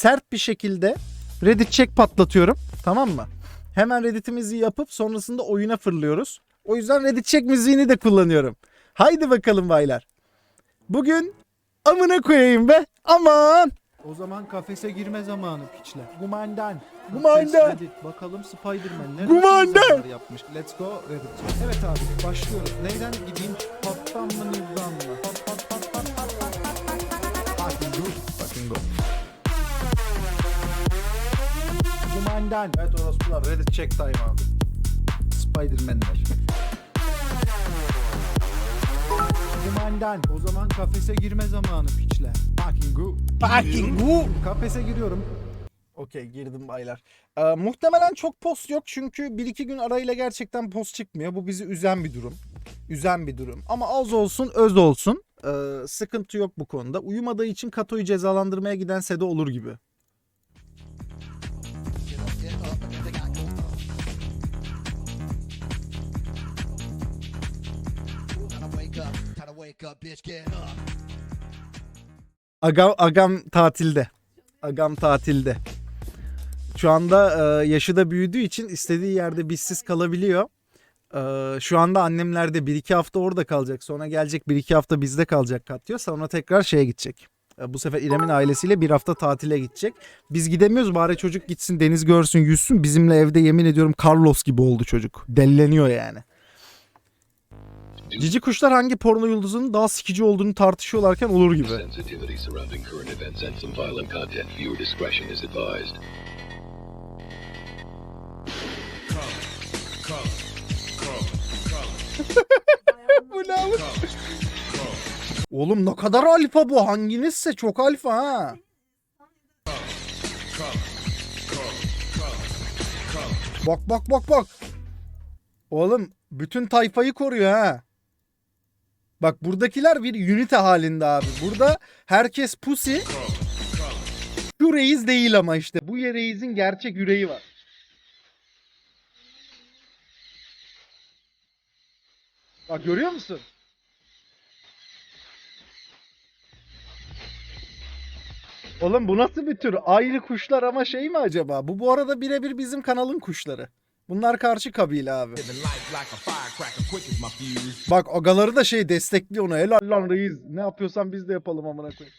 sert bir şekilde Reddit check patlatıyorum. Tamam mı? Hemen Reddit'imizi yapıp sonrasında oyuna fırlıyoruz. O yüzden Reddit check müziğini de kullanıyorum. Haydi bakalım baylar. Bugün amına koyayım be. Aman. O zaman kafese girme zamanı piçler. Gumandan. Gumandan. Reddit. Bakalım Spider-Man ne Gumandan. yapmış. Let's go Reddit. Evet abi başlıyoruz. Neyden gideyim? New'dan mı? Gumandan. Evet orospular Reddit check time abi. Spider-Man'ler. Kumandan. O zaman kafese girme zamanı piçler. Fucking go. Fucking go. Kafese giriyorum. Okey girdim baylar. Ee, muhtemelen çok post yok çünkü 1-2 gün arayla gerçekten post çıkmıyor. Bu bizi üzen bir durum. Üzen bir durum. Ama az olsun öz olsun. Ee, sıkıntı yok bu konuda. Uyumadığı için Kato'yu cezalandırmaya giden Sedo olur gibi. Wake up, bitch, get up. Agam, agam tatilde. Agam tatilde. Şu anda e, yaşı da büyüdüğü için istediği yerde bizsiz kalabiliyor. E, şu anda annemlerde 1-2 hafta orada kalacak. Sonra gelecek 1-2 hafta bizde kalacak Katya. Sonra tekrar şeye gidecek. E, bu sefer İrem'in ailesiyle bir hafta tatile gidecek. Biz gidemiyoruz bari çocuk gitsin deniz görsün yüzsün. Bizimle evde yemin ediyorum Carlos gibi oldu çocuk. Delleniyor yani. Cici kuşlar hangi porno yıldızının daha sikici olduğunu tartışıyorlarken olur gibi. Bu ne oğlum? Oğlum ne kadar alfa bu? Hanginizse çok alfa ha. Bak bak bak bak. Oğlum bütün tayfayı koruyor ha. Bak buradakiler bir ünite halinde abi. Burada herkes pusi. Şu reis değil ama işte. Bu reisin gerçek yüreği var. Bak görüyor musun? Oğlum bu nasıl bir tür? Ayrı kuşlar ama şey mi acaba? Bu bu arada birebir bizim kanalın kuşları. Bunlar karşı kabile abi. Bak agaları da şey destekliyor onu. Helal lan reis. Ne yapıyorsan biz de yapalım amına koyayım.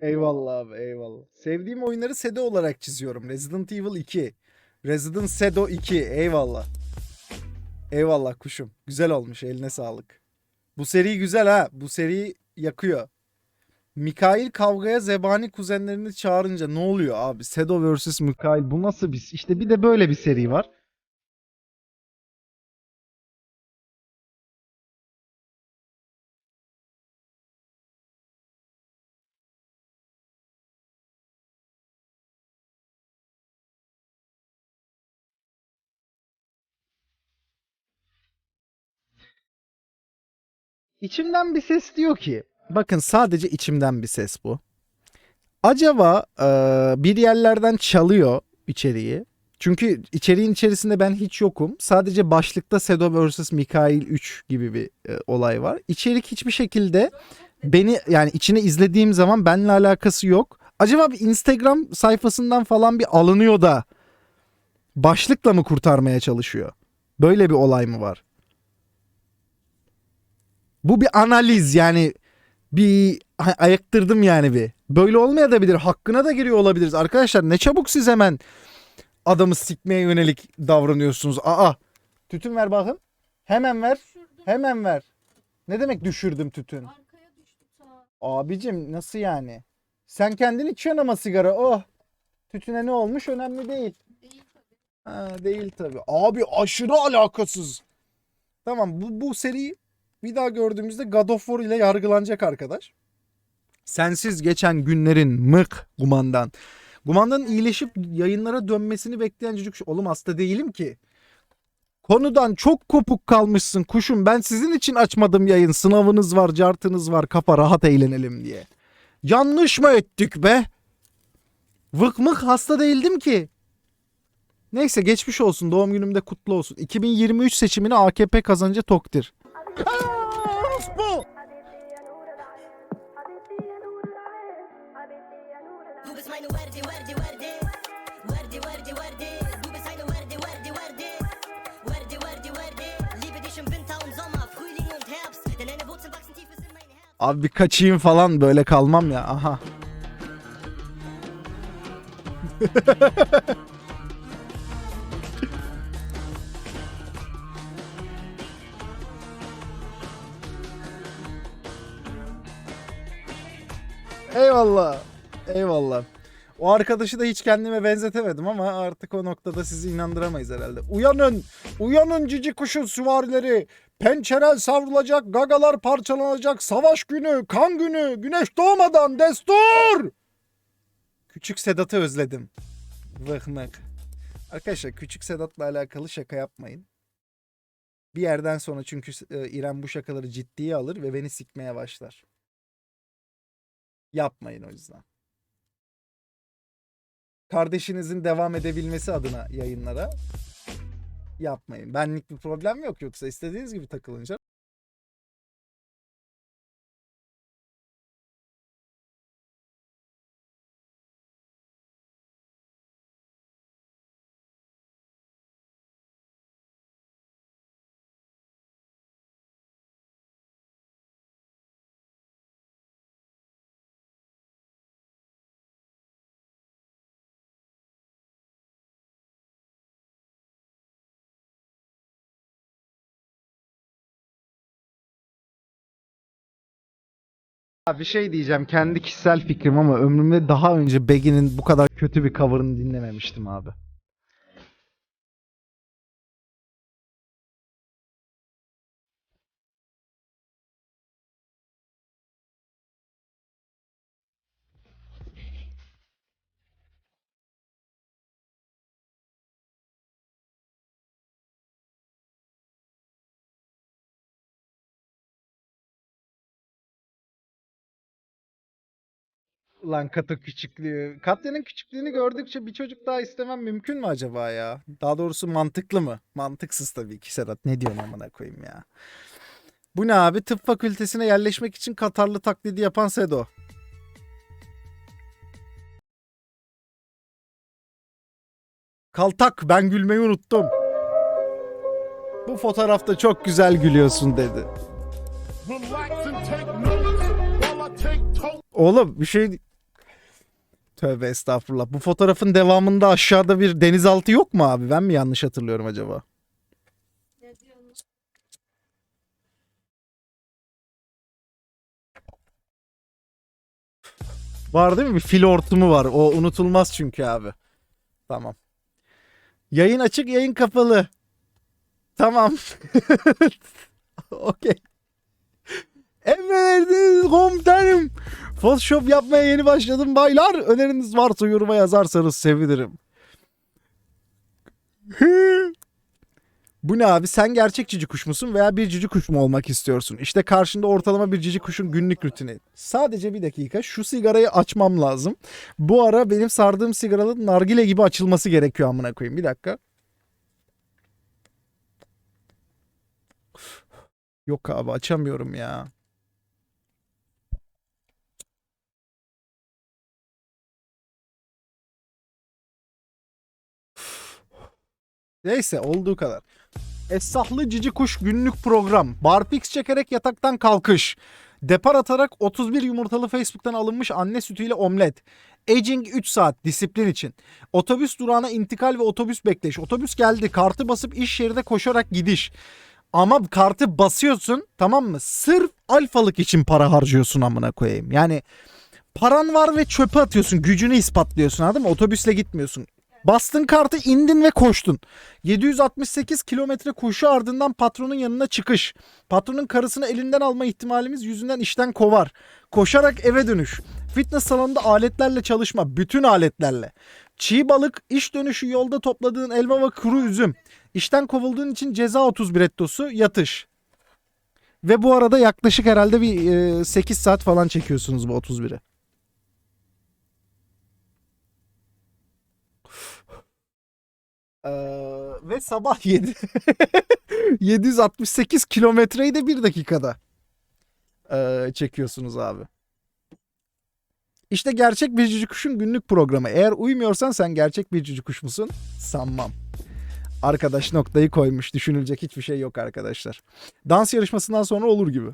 Eyvallah abi eyvallah. Sevdiğim oyunları Sedo olarak çiziyorum. Resident Evil 2. Resident Sedo 2. Eyvallah. Eyvallah kuşum. Güzel olmuş eline sağlık. Bu seri güzel ha. Bu seri yakıyor. Mikail kavgaya zebani kuzenlerini çağırınca ne oluyor abi? Sedo vs. Mikail bu nasıl bir... İşte bir de böyle bir seri var. İçimden bir ses diyor ki, bakın sadece içimden bir ses bu. Acaba eee, bir yerlerden çalıyor içeriği. Çünkü içeriğin içerisinde ben hiç yokum. Sadece başlıkta Sedo vs. Mikail 3 gibi bir e, olay var. İçerik hiçbir şekilde beni yani içine izlediğim zaman benimle alakası yok. Acaba bir Instagram sayfasından falan bir alınıyor da başlıkla mı kurtarmaya çalışıyor? Böyle bir olay mı var? Bu bir analiz yani bir ay- ayıktırdım yani bir. Böyle olmayabilir. Hakkına da giriyor olabiliriz. Arkadaşlar ne çabuk siz hemen adamı sikmeye yönelik davranıyorsunuz. Aa tütün ver bakın. Hemen ver. Hemen ver. Ne demek düşürdüm tütün? Arkaya düştü ta. Abicim nasıl yani? Sen kendin içiyorsun ama sigara. Oh. Tütüne ne olmuş önemli değil. Değil tabii. Ha, değil tabii. Abi aşırı alakasız. Tamam bu, bu seri bir daha gördüğümüzde God of War ile yargılanacak arkadaş. Sensiz geçen günlerin mık kumandan. Kumandanın iyileşip yayınlara dönmesini bekleyen çocuk şu- oğlum hasta değilim ki. Konudan çok kopuk kalmışsın kuşum. Ben sizin için açmadım yayın. Sınavınız var, cartınız var. Kafa rahat eğlenelim diye. Yanlış mı ettik be? Vık mık hasta değildim ki. Neyse geçmiş olsun. Doğum günümde kutlu olsun. 2023 seçimini AKP kazanınca toktir. Herz. Abi bir kaçayım falan böyle kalmam ya. Aha. Eyvallah. Eyvallah. O arkadaşı da hiç kendime benzetemedim ama artık o noktada sizi inandıramayız herhalde. Uyanın! Uyanın cici kuşu süvarileri! Pençeler savrulacak, gagalar parçalanacak, savaş günü, kan günü, güneş doğmadan destur! Küçük Sedat'ı özledim. Vıhmık. Arkadaşlar Küçük Sedat'la alakalı şaka yapmayın. Bir yerden sonra çünkü e, İrem bu şakaları ciddiye alır ve beni sikmeye başlar. Yapmayın o yüzden. Kardeşinizin devam edebilmesi adına yayınlara yapmayın. Benlik bir problem yok yoksa istediğiniz gibi takılınca. Bir şey diyeceğim kendi kişisel fikrim ama ömrümde daha önce Begin'in bu kadar kötü bir cover'ını dinlememiştim abi. Ulan Kato küçüklüğü. Katya'nın küçüklüğünü gördükçe bir çocuk daha istemem mümkün mü acaba ya? Daha doğrusu mantıklı mı? Mantıksız tabii ki Serhat. Ne diyorsun amına koyayım ya? Bu ne abi? Tıp fakültesine yerleşmek için Katarlı taklidi yapan Sedo. Kaltak ben gülmeyi unuttum. Bu fotoğrafta çok güzel gülüyorsun dedi. Oğlum bir şey... Tövbe estağfurullah. Bu fotoğrafın devamında aşağıda bir denizaltı yok mu abi? Ben mi yanlış hatırlıyorum acaba? Var değil mi? Bir fil hortumu var. O unutulmaz çünkü abi. Tamam. Yayın açık, yayın kapalı. Tamam. Okey. Emrediniz komutanım. Photoshop yapmaya yeni başladım baylar. Öneriniz varsa yoruma yazarsanız sevinirim. Bu ne abi? Sen gerçek cici kuş musun veya bir cici kuş mu olmak istiyorsun? İşte karşında ortalama bir cici kuşun günlük rutini. Sadece bir dakika şu sigarayı açmam lazım. Bu ara benim sardığım sigaranın nargile gibi açılması gerekiyor amına koyayım. Bir dakika. Yok abi açamıyorum ya. Neyse olduğu kadar. Esahlı Cici Kuş günlük program. Barfix çekerek yataktan kalkış. Depar atarak 31 yumurtalı Facebook'tan alınmış anne sütüyle omlet. Aging 3 saat disiplin için. Otobüs durağına intikal ve otobüs bekleyiş. Otobüs geldi kartı basıp iş yerine koşarak gidiş. Ama kartı basıyorsun tamam mı? Sırf alfalık için para harcıyorsun amına koyayım. Yani paran var ve çöpe atıyorsun. Gücünü ispatlıyorsun anladın mı? Otobüsle gitmiyorsun. Bastın kartı indin ve koştun. 768 kilometre koşu ardından patronun yanına çıkış. Patronun karısını elinden alma ihtimalimiz yüzünden işten kovar. Koşarak eve dönüş. Fitness salonunda aletlerle çalışma. Bütün aletlerle. Çiğ balık, iş dönüşü yolda topladığın elma ve kuru üzüm. İşten kovulduğun için ceza 31 ettosu yatış. Ve bu arada yaklaşık herhalde bir e, 8 saat falan çekiyorsunuz bu 31'i. Ve sabah 7 768 kilometreyi de bir dakikada ee, çekiyorsunuz abi. İşte gerçek bir cici kuşun günlük programı. Eğer uymuyorsan sen gerçek bir cici kuş musun? Sanmam. Arkadaş noktayı koymuş. Düşünülecek hiçbir şey yok arkadaşlar. Dans yarışmasından sonra olur gibi.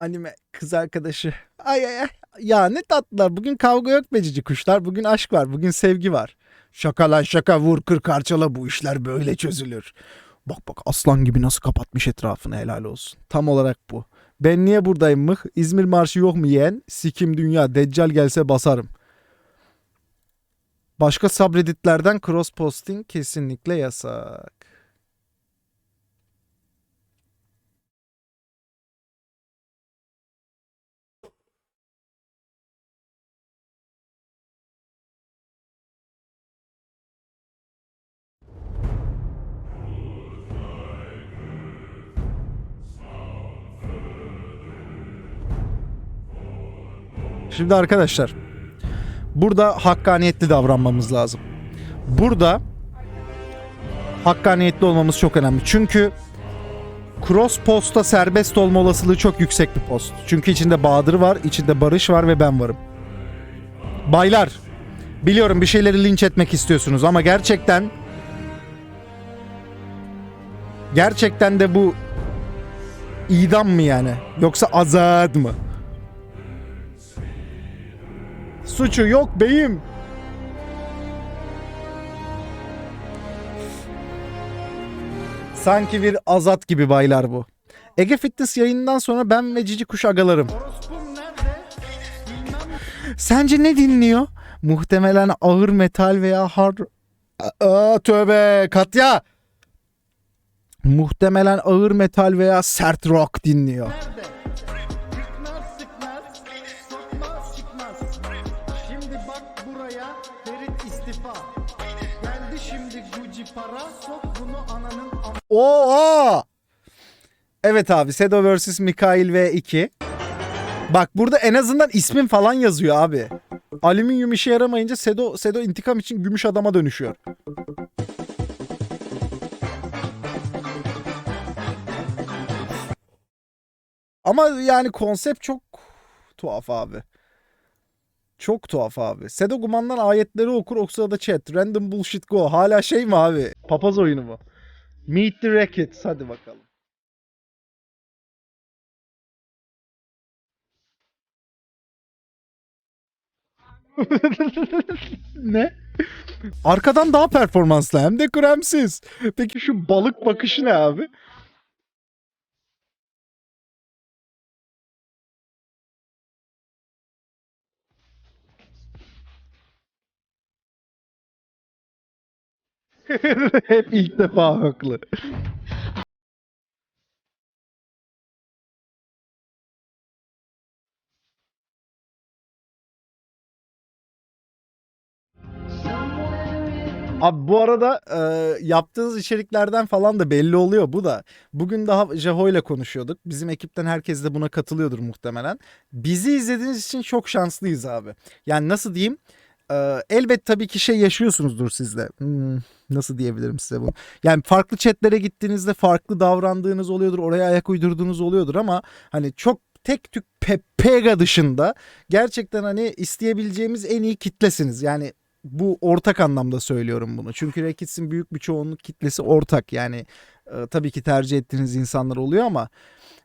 Anime kız arkadaşı. Ay ay ay. Ya ne tatlılar. Bugün kavga yok be cici kuşlar. Bugün aşk var. Bugün sevgi var. Şaka lan şaka vur kır karçala bu işler böyle çözülür. Bak bak aslan gibi nasıl kapatmış etrafını helal olsun. Tam olarak bu. Ben niye buradayım mıh? İzmir marşı yok mu yeğen? Sikim dünya. Deccal gelse basarım. Başka subredditlerden cross posting kesinlikle yasak. Şimdi arkadaşlar burada hakkaniyetli davranmamız lazım. Burada hakkaniyetli olmamız çok önemli. Çünkü cross posta serbest olma olasılığı çok yüksek bir post. Çünkü içinde Bahadır var, içinde Barış var ve ben varım. Baylar, biliyorum bir şeyleri linç etmek istiyorsunuz ama gerçekten gerçekten de bu idam mı yani? Yoksa azat mı? Suçu yok beyim. Sanki bir azat gibi baylar bu. Ege Fitness yayından sonra ben ve Cici Kuş agalarım. Sence ne dinliyor? Muhtemelen ağır metal veya hard... Aa, tövbe Katya. Muhtemelen ağır metal veya sert rock dinliyor. Nerede? Oo! Evet abi Sedo vs Mikail V2. Bak burada en azından ismin falan yazıyor abi. Alüminyum işe yaramayınca Sedo, Sedo intikam için gümüş adama dönüşüyor. Ama yani konsept çok tuhaf abi. Çok tuhaf abi. Sedo Guman'dan ayetleri okur o sırada chat. Random bullshit go. Hala şey mi abi? Papaz oyunu mu? Meet the Rackets. Hadi bakalım. ne? Arkadan daha performanslı hem de kremsiz. Peki şu balık bakışı ne abi? Hep ilk defa haklı. Abi bu arada e, yaptığınız içeriklerden falan da belli oluyor bu da. Bugün daha Jeho ile konuşuyorduk. Bizim ekipten herkes de buna katılıyordur muhtemelen. Bizi izlediğiniz için çok şanslıyız abi. Yani nasıl diyeyim? E, elbet tabii ki şey yaşıyorsunuzdur sizde. Hmm, nasıl diyebilirim size bunu? Yani farklı chatlere gittiğinizde farklı davrandığınız oluyordur. Oraya ayak uydurduğunuz oluyordur ama hani çok tek tük pe- pega dışında gerçekten hani isteyebileceğimiz en iyi kitlesiniz. Yani bu ortak anlamda söylüyorum bunu. Çünkü Rekits'in büyük bir çoğunluk kitlesi ortak. Yani e, tabii ki tercih ettiğiniz insanlar oluyor ama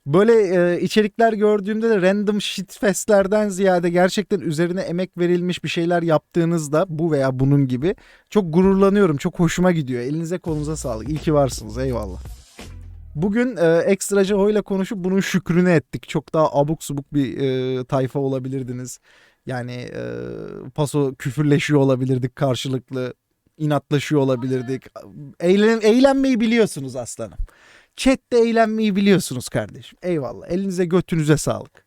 böyle e, içerikler gördüğümde de random shitfestlerden ziyade gerçekten üzerine emek verilmiş bir şeyler yaptığınızda bu veya bunun gibi çok gururlanıyorum. Çok hoşuma gidiyor. Elinize kolunuza sağlık. İyi ki varsınız. Eyvallah. Bugün e, ekstra Jeho ile konuşup bunun şükrünü ettik. Çok daha abuk subuk bir e, tayfa olabilirdiniz. Yani e, paso küfürleşiyor olabilirdik karşılıklı. İnatlaşıyor olabilirdik. Eğlen, eğlenmeyi biliyorsunuz aslanım. Chat'te eğlenmeyi biliyorsunuz kardeşim. Eyvallah. Elinize götünüze sağlık.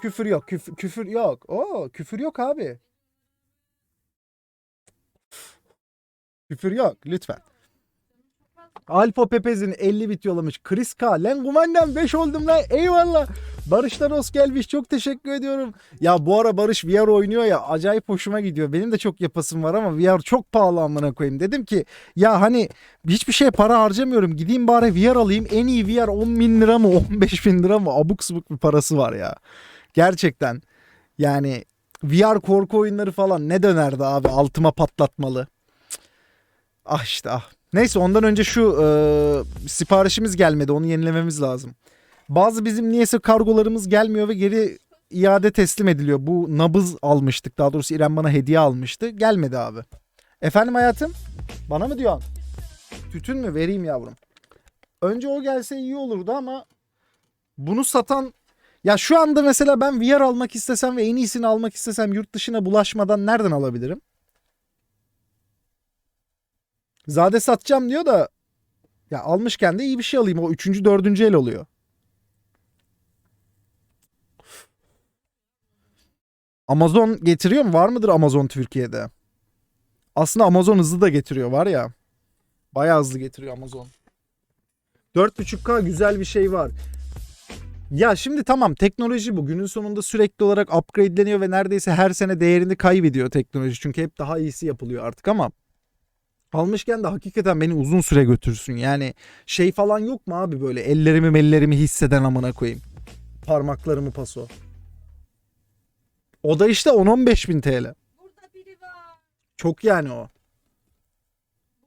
Küfür yok. Küfür, küfür yok. Oo, küfür yok abi. Küfür yok lütfen. Alpo Pepez'in 50 bit yollamış. Chris K. Lan kumandam 5 oldum lan. Eyvallah. Barış'tan hoş gelmiş. Çok teşekkür ediyorum. Ya bu ara Barış VR oynuyor ya. Acayip hoşuma gidiyor. Benim de çok yapasım var ama VR çok pahalı amına koyayım. Dedim ki ya hani hiçbir şeye para harcamıyorum. Gideyim bari VR alayım. En iyi VR 10 bin lira mı 15 bin lira mı? Abuk subuk bir parası var ya. Gerçekten. Yani VR korku oyunları falan ne dönerdi abi altıma patlatmalı. Ah işte ah. Neyse ondan önce şu e, siparişimiz gelmedi. Onu yenilememiz lazım. Bazı bizim niyeyse kargolarımız gelmiyor ve geri iade teslim ediliyor. Bu nabız almıştık. Daha doğrusu İrem bana hediye almıştı. Gelmedi abi. Efendim hayatım? Bana mı diyorsun? Tütün mü? Vereyim yavrum. Önce o gelse iyi olurdu ama bunu satan ya şu anda mesela ben VR almak istesem ve en iyisini almak istesem yurt dışına bulaşmadan nereden alabilirim? Zade satacağım diyor da ya almışken de iyi bir şey alayım. O üçüncü, dördüncü el oluyor. Amazon getiriyor mu? Var mıdır Amazon Türkiye'de? Aslında Amazon hızlı da getiriyor var ya. Bayağı hızlı getiriyor Amazon. 4.5K güzel bir şey var. Ya şimdi tamam teknoloji bu. Günün sonunda sürekli olarak upgradeleniyor ve neredeyse her sene değerini kaybediyor teknoloji. Çünkü hep daha iyisi yapılıyor artık ama almışken de hakikaten beni uzun süre götürsün. Yani şey falan yok mu abi böyle ellerimi ellerimi hisseden amına koyayım. Parmaklarımı paso. O da işte 10-15 bin TL. Burada biri var. Çok yani o.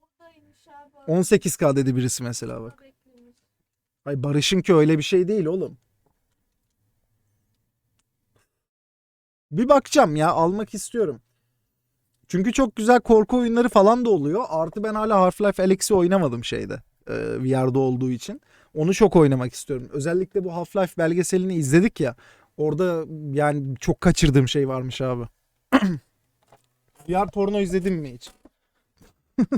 Buradaymış abi. 18K dedi birisi mesela bak. Beklemiş. Ay Barış'ın ki öyle bir şey değil oğlum. Bir bakacağım ya almak istiyorum. Çünkü çok güzel korku oyunları falan da oluyor. Artı ben hala Half-Life Alyx'i oynamadım şeyde. E, VR'da olduğu için. Onu çok oynamak istiyorum. Özellikle bu Half-Life belgeselini izledik ya. Orada yani çok kaçırdığım şey varmış abi. VR porno izledin mi hiç?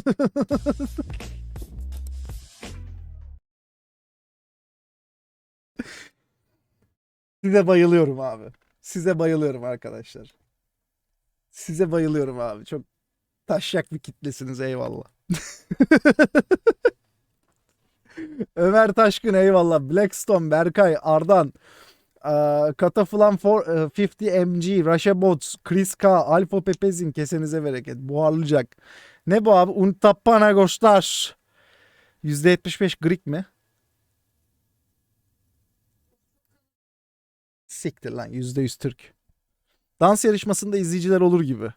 Size bayılıyorum abi. Size bayılıyorum arkadaşlar. Size bayılıyorum abi. Çok taşyak bir kitlesiniz eyvallah. Ömer Taşkın eyvallah. Blackstone, Berkay, Ardan, for, eee, 50 MG, Rasha Bots, Chris K, Alfa Pepezin kesenize bereket. Buharlayacak. Ne bu abi? Untappana Gostar. %75 Greek mi? Siktir lan %100 Türk. Dans yarışmasında izleyiciler olur gibi.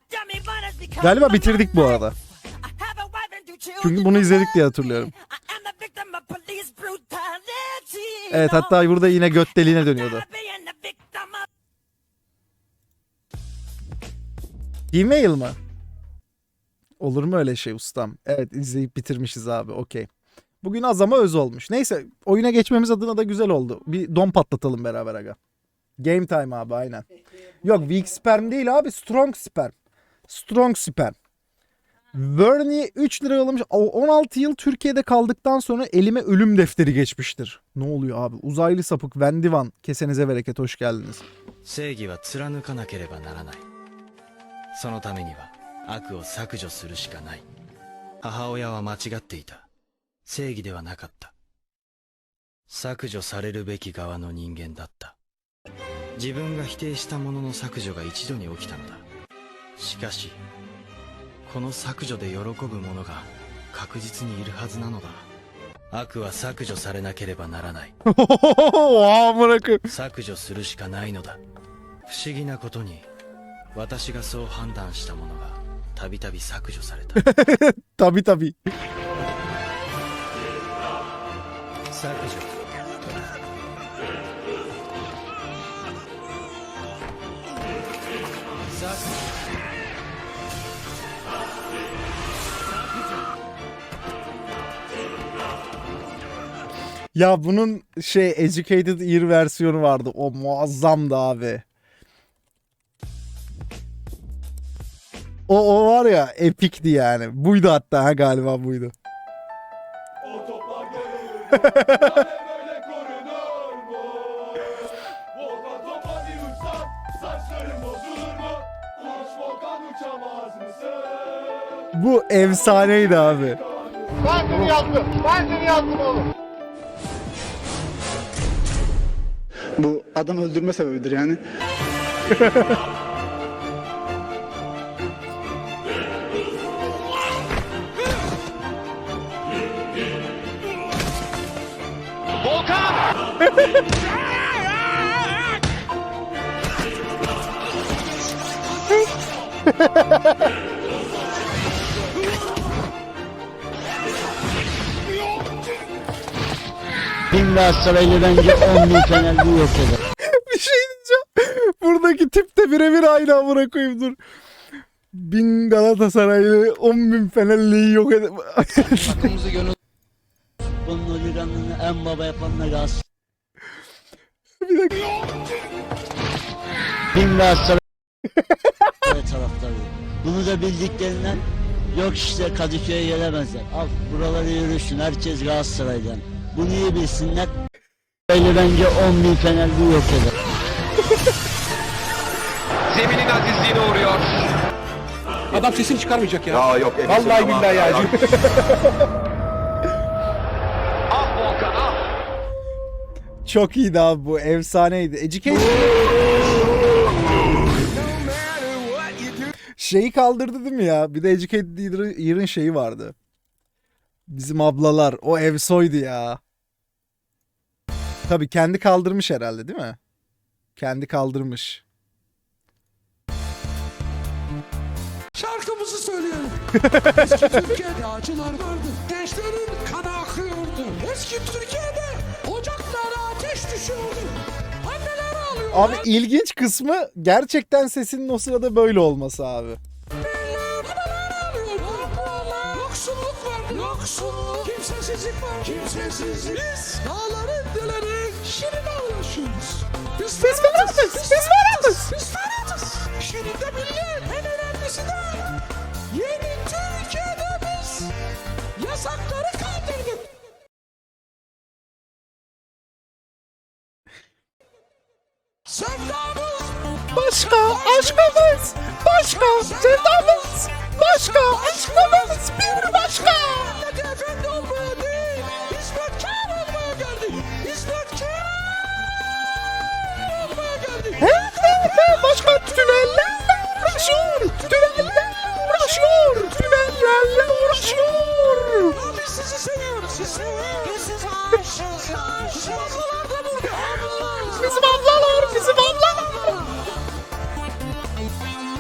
Galiba bitirdik bu arada. Çünkü bunu izledik diye hatırlıyorum. Evet hatta burada yine göt deliğine dönüyordu. E-mail mı? Olur mu öyle şey ustam? Evet izleyip bitirmişiz abi okey. Bugün az ama öz olmuş. Neyse oyuna geçmemiz adına da güzel oldu. Bir don patlatalım beraber aga. Game time abi aynen. Yok weak sperm değil abi strong sperm. Strong sperm. Vernie 3 lira yollamış. O 16 yıl Türkiye'de kaldıktan sonra elime ölüm defteri geçmiştir. Ne oluyor abi? Uzaylı sapık Vendivan. Kesenize bereket hoş geldiniz. 正義は貫かなければならないそのためには悪を削除するしかない母親は間違っていた正義ではなかった削除されるべき側の人間だった自分が否定したものの削除が一度に起きたのだしかし この削除で喜ぶ者が確実にいるはずなのだ悪は削除されなければならない Oha bırakın. 削除するしかないのだ不思議なことに私がそう判断したものがたびたび削除された Tabi tabi. 削除 Ya bunun şey Educated Ear versiyonu vardı. O muazzamdı abi. O, o var ya epikti yani. Buydu hatta ha galiba buydu. Bu efsaneydi abi. Ben seni yazdım. Ben seni yazdım oğlum. Bu adam öldürme sebebidir yani. Bin Galatasaraylı bence 10 bin Fenerli yok eder. bir şey diyeceğim. Buradaki tip de birebir aynı amına koyayım dur. Bin Galatasaraylı 10 bin Fenerli'yi yok ede... Bunun oliganlığını en baba yapanlar Galatasaray. bir dakika. Bin Galatasaray taraftarı. Bunu da bildiklerinden yok işte Kadıköy'e gelemezler. Al buraları yürüsün herkes Galatasaray'dan. Bunu iyi bilsinler. Galatasaraylı bence 10 bin Fenerli yok eder. Zeminin azizliğine uğruyor. Adam sesini çıkarmayacak ya. Ya yok. Vallahi billahi ya. Ah Volkan ah. Çok iyiydi abi bu. Efsaneydi. Education... Şeyi kaldırdı değil mi ya? Bir de Educated Year'ın şeyi vardı. Bizim ablalar. O Evsoy'du ya. Tabii kendi kaldırmış herhalde değil mi? Kendi kaldırmış. Şarkımızı söyleyelim. Eski Türkiye'de acılar vardı. Gençlerin kanı akıyordu. Eski Türkiye'de ocaklara ateş düşüyordu. Anneler ağlıyor. Abi ilginç kısmı gerçekten sesinin o sırada böyle olması abi. Yoksulluk var. Yoksulluk. Kimsesizlik var. Kimsesizlik. Biz dağların şirin ağlaşıyoruz. Biz ferhatız. Biz ferhatız. Biz ferhatız. Şirin de millet. En önemlisi de yeni Türkiye'de biz yasakları kaldırdık. Sevdamız Başka aşkımız, başka sevdamız, başka aşkımız bir başka. Efendi olmaya Başka tünellerle uğraşıyor, tünellerle uğraşıyor, tünellerle uğraşıyor. Abi sizi seviyoruz. Sizi seviyoruz. Aşığız. Bizim ablalar, bizim ablalar.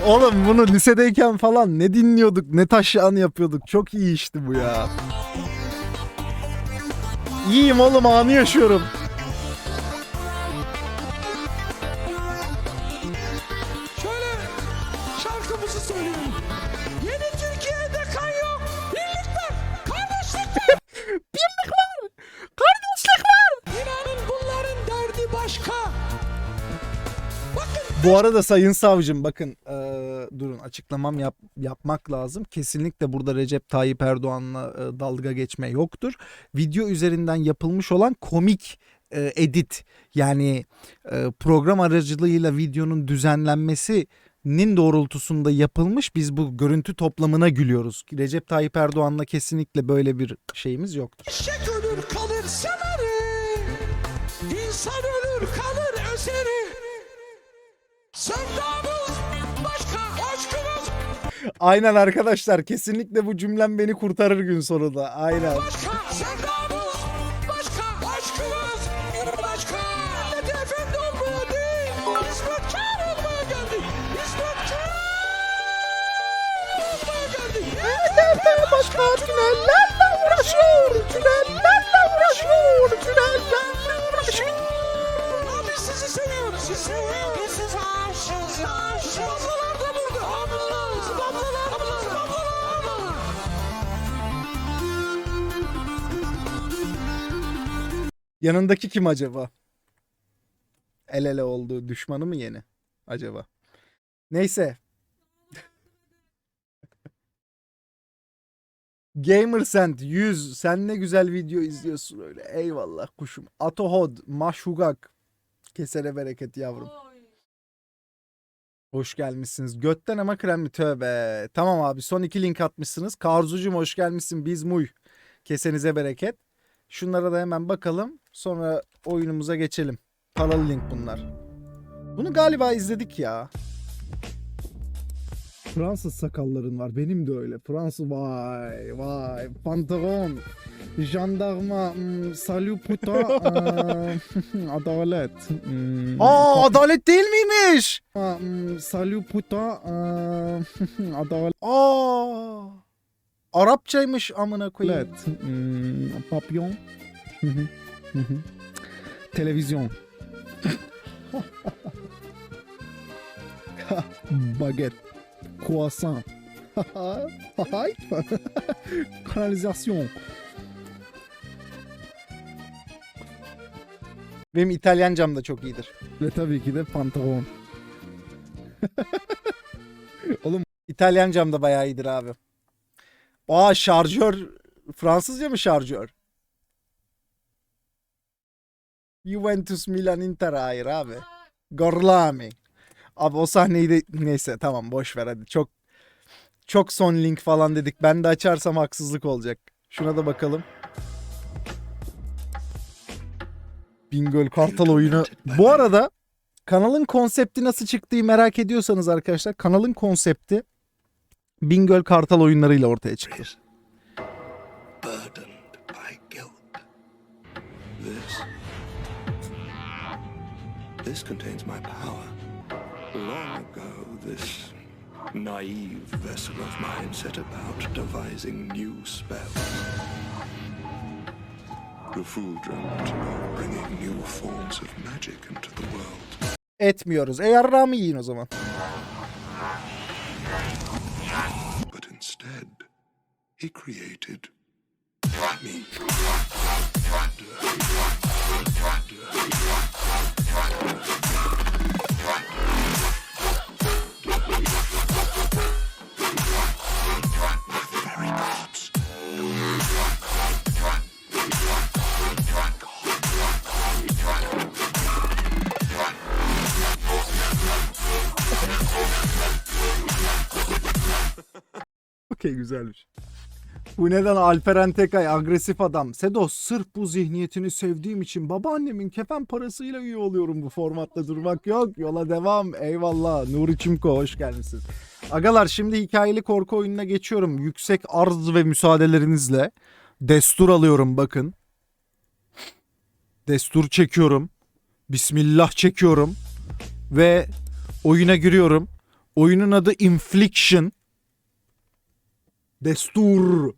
Oğlum bunu lisedeyken falan ne dinliyorduk, ne taşyan yapıyorduk. Çok iyi işti bu ya. İyiyim oğlum anı yaşıyorum. Bu arada sayın savcım bakın eee, durun açıklamam yap, yapmak lazım. Kesinlikle burada Recep Tayyip Erdoğan'la eee, dalga geçme yoktur. Video üzerinden yapılmış olan komik eee, edit yani eee, program aracılığıyla videonun düzenlenmesinin doğrultusunda yapılmış. Biz bu görüntü toplamına gülüyoruz. Recep Tayyip Erdoğan'la kesinlikle böyle bir şeyimiz yoktur. eşek ölür kalır semeri. İnsan ölür kalır eseri. Sevdamız başka, aşkımız Aynen arkadaşlar kesinlikle bu cümlem beni kurtarır gün sonunda. Aynen. başka, sevdamız başka, aşkımız bir başka. Milleti efendi olmaya değil, hizmetkar olmaya geldik. Hizmetkar olmaya geldik. başka tünellerle uğraşıyor. Tünellerle uğraşıyor. Tünellerle uğraşıyor. Biz sizi aşığız, aşığız. Ablalar da burada. Ablalar, ablalar, ablalar, ablalar. Yanındaki kim acaba? El ele olduğu düşmanı mı yeni acaba? Neyse. Gamersend 100 sen ne güzel video izliyorsun öyle. Eyvallah kuşum. Atohod, Maşugak. Kesere bereket yavrum. Hoş gelmişsiniz. Götten ama kremli tövbe. Tamam abi son iki link atmışsınız. Karzucum hoş gelmişsin. Biz muy. Kesenize bereket. Şunlara da hemen bakalım. Sonra oyunumuza geçelim. Paralı link bunlar. Bunu galiba izledik ya. Fransız sakalların var. Benim de öyle. Fransız vay vay. Pantolon. Jandarma. Hmm, salut puta. adalet. Hmm, Aa adalet değil miymiş? Hmm, salut puta. adalet. Aa. Arapçaymış amına koyayım. Hmm, papyon. Televizyon. Baget. Croissant. Kanalizasyon. Benim İtalyancam da çok iyidir. Ve tabii ki de pantolon. Oğlum İtalyancam da bayağı iyidir abi. Aa şarjör. Fransızca mı şarjör? Juventus Milan Inter hayır abi. Gorlami. Abi o sahneyi de neyse tamam boş ver hadi. Çok çok son link falan dedik. Ben de açarsam haksızlık olacak. Şuna da bakalım. Bingöl Kartal oyunu. Bu arada kanalın konsepti nasıl çıktığı merak ediyorsanız arkadaşlar kanalın konsepti Bingöl Kartal oyunlarıyla ortaya çıktı. This contains my power. Long ago, this naive vessel of mine set about devising new spells. The fool dreamt of bringing new forms of magic into the world. Etmiyoruz. E yarrağımı yiyin o zaman. But instead, he created me. Güzelmiş. Bu neden Alperen Tekay agresif adam. Sedo sırf bu zihniyetini sevdiğim için babaannemin kefen parasıyla üye oluyorum bu formatta durmak yok. Yola devam. Eyvallah. Nuri Çimko hoş gelmişsiniz. Agalar şimdi hikayeli korku oyununa geçiyorum. Yüksek arz ve müsaadelerinizle. Destur alıyorum bakın. Destur çekiyorum. Bismillah çekiyorum. Ve oyuna giriyorum. Oyunun adı Infliction. Destur.